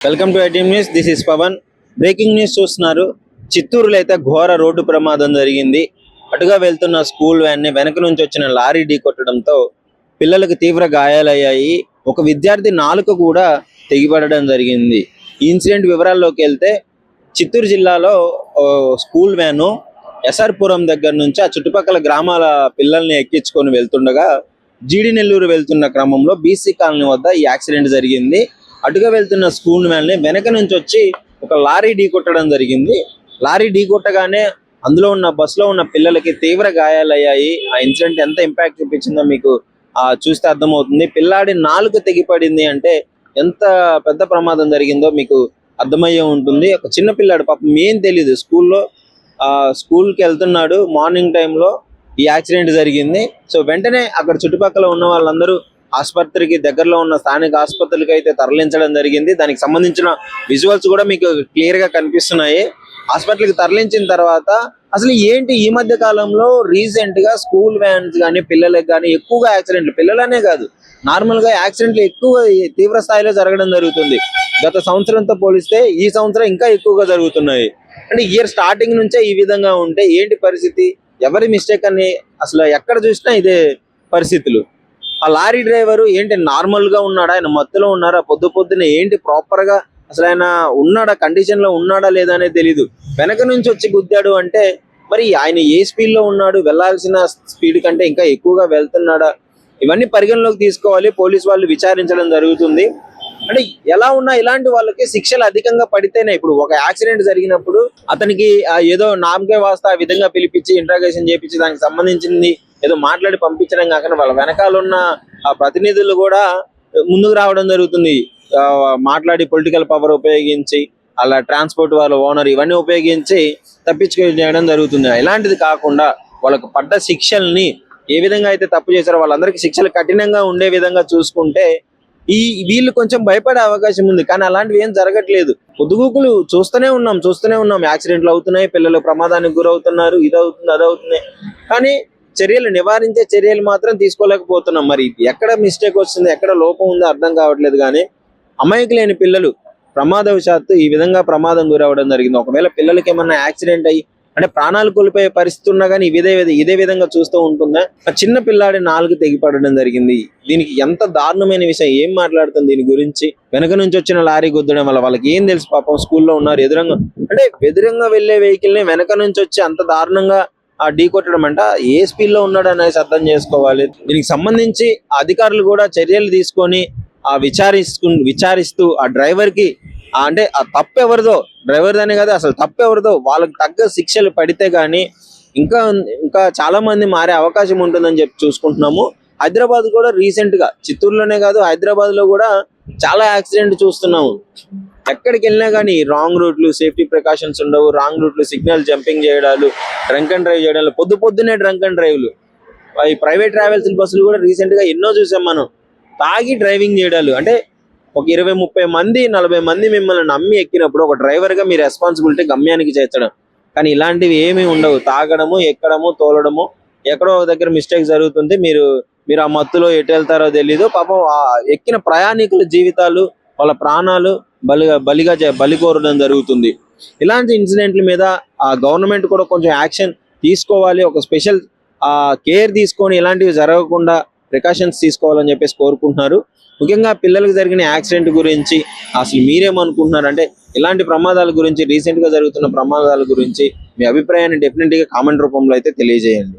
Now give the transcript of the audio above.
Welcome to IT news. This is Pavan. Breaking news చూస్తున్నారు. చిత్తూరులో అయితే ఘోర రోడ్డు ప్రమాదం జరిగింది. అటుగా వెళ్తున్న స్కూల్ వ్యాన్ని వెనక నుంచి వచ్చిన లారీ ఢీ కొట్టడంతో పిల్లలకు తీవ్ర గాయాలయ్యాయి. ఒక విద్యార్థి నాలుక కూడా తెగిపడడం జరిగింది. ఈ ఇన్సిడెంట్ వివరాల్లోకి వెళ్తే చిత్తూరు జిల్లాలో స్కూల్ వ్యాను ఎస్ఆర్పురం దగ్గర నుంచి ఆ చుట్టుపక్కల గ్రామాల పిల్లల్ని ఎక్కించుకొని వెళ్తుండగా జీడి నెల్లూరు వెళ్తున్న క్రమంలో బీసీ కాలనీ వద్ద ఈ యాక్సిడెంట్ జరిగింది. అటుగా వెళ్తున్న స్కూల్ మ్యాన్ని వెనక నుంచి వచ్చి ఒక లారీ ఢీ కొట్టడం జరిగింది. లారీ ఢీ కొట్టగానే అందులో ఉన్న బస్సులో ఉన్న పిల్లలకి తీవ్ర గాయాలయ్యాయి. ఆ ఇన్సిడెంట్ ఎంత ఇంపాక్ట్ చూపించిందో మీకు ఆ చూస్తే అర్థమవుతుంది. పిల్లాడి నాలుక తెగిపడింది అంటే ఎంత పెద్ద ప్రమాదం జరిగిందో మీకు అర్థమయ్యే ఉంటుంది. ఒక చిన్న పిల్లాడు పాపం ఏం తెలియదు స్కూల్లో ఆ స్కూల్కి వెళ్తున్నాడు. మార్నింగ్ టైంలో ఈ యాక్సిడెంట్ జరిగింది. సో వెంటనే అక్కడ చుట్టుపక్కల ఉన్న వాళ్ళందరూ ఆసుపత్రికి దగ్గరలో ఉన్న స్థానిక ఆసుపత్రులకి అయితే తరలించడం జరిగింది. దానికి సంబంధించిన విజువల్స్ కూడా మీకు క్లియర్గా కనిపిస్తున్నాయి. హాస్పిటల్కి తరలించిన తర్వాత అసలు ఏంటి ఈ మధ్య కాలంలో రీసెంట్గా స్కూల్ వ్యాన్స్ కానీ పిల్లలకు కానీ ఎక్కువగా యాక్సిడెంట్లు పిల్లలనే కాదు. నార్మల్గా యాక్సిడెంట్లు ఎక్కువ తీవ్ర స్థాయిలో జరగడం జరుగుతుంది. గత సంవత్సరంతో పోలిస్తే ఈ సంవత్సరం ఇంకా ఎక్కువగా జరుగుతున్నాయి. అంటే ఇయర్ స్టార్టింగ్ నుంచే ఈ విధంగా ఉంటే ఏంటి పరిస్థితి? ఎవరి మిస్టేక్ అని అసలు ఎక్కడ చూసినా ఇదే పరిస్థితులు. ఆ లారీ డ్రైవరు ఏంటి నార్మల్గా ఉన్నాడా? ఆయన మత్తులో ఉన్నారా? పొద్దు పొద్దున ఏంటి ప్రాపర్గా అసలు ఆయన ఉన్నాడా? కండిషన్లో ఉన్నాడా? లేదా అనేది తెలీదు. వెనక నుంచి వచ్చి గుద్దాడు అంటే మరి ఆయన ఏ స్పీడ్లో ఉన్నాడు? వెళ్ళాల్సిన స్పీడ్ కంటే ఇంకా ఎక్కువగా వెళ్తున్నాడా? ఇవన్నీ పరిగణలోకి తీసుకోవాలి. పోలీస్ వాళ్ళు విచారించడం జరుగుతుంది. అంటే ఎలా ఉన్నా ఇలాంటి వాళ్ళకి శిక్షలు అధికంగా పడితేనే ఇప్పుడు ఒక యాక్సిడెంట్ జరిగినప్పుడు అతనికి ఏదో నామకే వాస్త ఆ విధంగా పిలిపించి ఇంట్రాగేషన్ చేపించి దానికి సంబంధించింది ఏదో మాట్లాడి పంపించడం కాకుండా వాళ్ళ వెనకాల ఉన్న ఆ ప్రతినిధులు కూడా ముందుకు రావడం జరుగుతుంది. మాట్లాడి పొలిటికల్ పవర్ ఉపయోగించి అలా ట్రాన్స్పోర్ట్ వాళ్ళ ఓనర్ ఇవన్నీ ఉపయోగించి తప్పించుకోవడం జరుగుతుంది. ఇలాంటిది కాకుండా వాళ్ళకు పడ్డ శిక్షల్ని ఏ విధంగా అయితే తప్పు చేశారో వాళ్ళందరికీ శిక్షలు కఠినంగా ఉండే విధంగా చూసుకుంటే ఈ వీళ్ళు కొంచెం భయపడే అవకాశం ఉంది. కానీ అలాంటివి ఏం జరగట్లేదు. పొద్దుగూకులు చూస్తూనే ఉన్నాం చూస్తూనే ఉన్నాం. యాక్సిడెంట్లు అవుతున్నాయి పిల్లలు ప్రమాదానికి గురవుతున్నారు ఇది అవుతుంది అది అవుతుంది కానీ చర్యలు నివారించే చర్యలు మాత్రం తీసుకోలేకపోతున్నాం మరి. ఎక్కడ మిస్టేక్ వస్తుంది ఎక్కడ లోపం ఉందో అర్థం కావట్లేదు కానీ అమాయకులేని పిల్లలు ప్రమాదవశాత్తు ఈ విధంగా ప్రమాదం గురవడం జరిగింది. ఒకవేళ పిల్లలకి ఏమన్నా యాక్సిడెంట్ అయ్యి అంటే ప్రాణాలు కోల్పోయే పరిస్థితి ఉన్నా కానీ ఇదే ఇదే విధంగా చూస్తూ ఉంటుందా? ఆ చిన్న పిల్లాడి నాలుగు తెగిపడడం జరిగింది. దీనికి ఎంత దారుణమైన విషయం ఏం మాట్లాడుతుంది దీని గురించి? వెనక నుంచి వచ్చిన లారీ గుద్దడం వల్ల వాళ్ళకి ఏం తెలుసు పాపం? స్కూల్లో ఉన్నారు ఎదురంగా అంటే ఎదురంగా వెళ్ళే వెహికల్ని వెనక నుంచి వచ్చి అంత దారుణంగా ఆ ఢీ కొట్టడం అంట. ఏ స్పీడ్లో ఉన్నాడు అనేసి అర్థం చేసుకోవాలి. దీనికి సంబంధించి అధికారులు కూడా చర్యలు తీసుకొని ఆ విచారిస్తూ విచారిస్తూ ఆ డ్రైవర్కి అంటే ఆ తప్పు ఎవరిదో డ్రైవర్ కదా అసలు తప్పు ఎవరిదో వాళ్ళకి తగ్గ శిక్షలు పడితే కానీ ఇంకా ఇంకా చాలా మంది మారే అవకాశం ఉంటుందని చెప్పి చూసుకుంటున్నాము. హైదరాబాద్ కూడా రీసెంట్గా చిత్తూరులోనే కాదు హైదరాబాద్లో కూడా చాలా యాక్సిడెంట్ చూస్తున్నాము. ఎక్కడికి వెళ్ళినా కానీ రాంగ్ రూట్లు సేఫ్టీ ప్రికాషన్స్ ఉండవు. రాంగ్ రూట్లు సిగ్నల్ జంపింగ్ చేయడాలు డ్రంక్ అండ్ డ్రైవ్ చేయడాలు. పొద్దు పొద్దునే డ్రంక్ అండ్ డ్రైవ్లు. ఈ ప్రైవేట్ ట్రావెల్స్ బస్సులు కూడా రీసెంట్గా ఎన్నో చూసాం మనం. తాగి డ్రైవింగ్ చేయడాలు. అంటే ఒక ఇరవై ముప్పై మంది నలభై మంది మిమ్మల్ని నమ్మి ఎక్కినప్పుడు ఒక డ్రైవర్గా మీ రెస్పాన్సిబిలిటీ గమ్యానికి చేర్చడం. కానీ ఇలాంటివి ఏమీ ఉండవు. తాగడము ఎక్కడము తోలడము ఎక్కడో ఒక దగ్గర మిస్టేక్ జరుగుతుంది. మీరు మీరు ఆ మత్తులో ఎటు వెళ్తారో తెలీదు. పాపం ఆ ఎక్కిన ప్రయాణికుల జీవితాలు వాళ్ళ ప్రాణాలు బలిగా బలిగా బలి కోరడం జరుగుతుంది. ఇలాంటి ఇన్సిడెంట్ల మీద ఆ గవర్నమెంట్ కూడా కొంచెం యాక్షన్ తీసుకోవాలి. ఒక స్పెషల్ ఆ కేర్ తీసుకొని ఇలాంటివి జరగకుండా ప్రికాషన్స్ తీసుకోవాలని చెప్పేసి కోరుకుంటున్నారు. ముఖ్యంగా పిల్లలకు జరిగిన యాక్సిడెంట్ గురించి అసలు మీరేమనుకుంటున్నారు అంటే ఇలాంటి ప్రమాదాల గురించి రీసెంట్గా జరుగుతున్న ప్రమాదాల గురించి మీ అభిప్రాయాన్ని డెఫినెట్గా కామెంట్ రూపంలో అయితే తెలియజేయండి.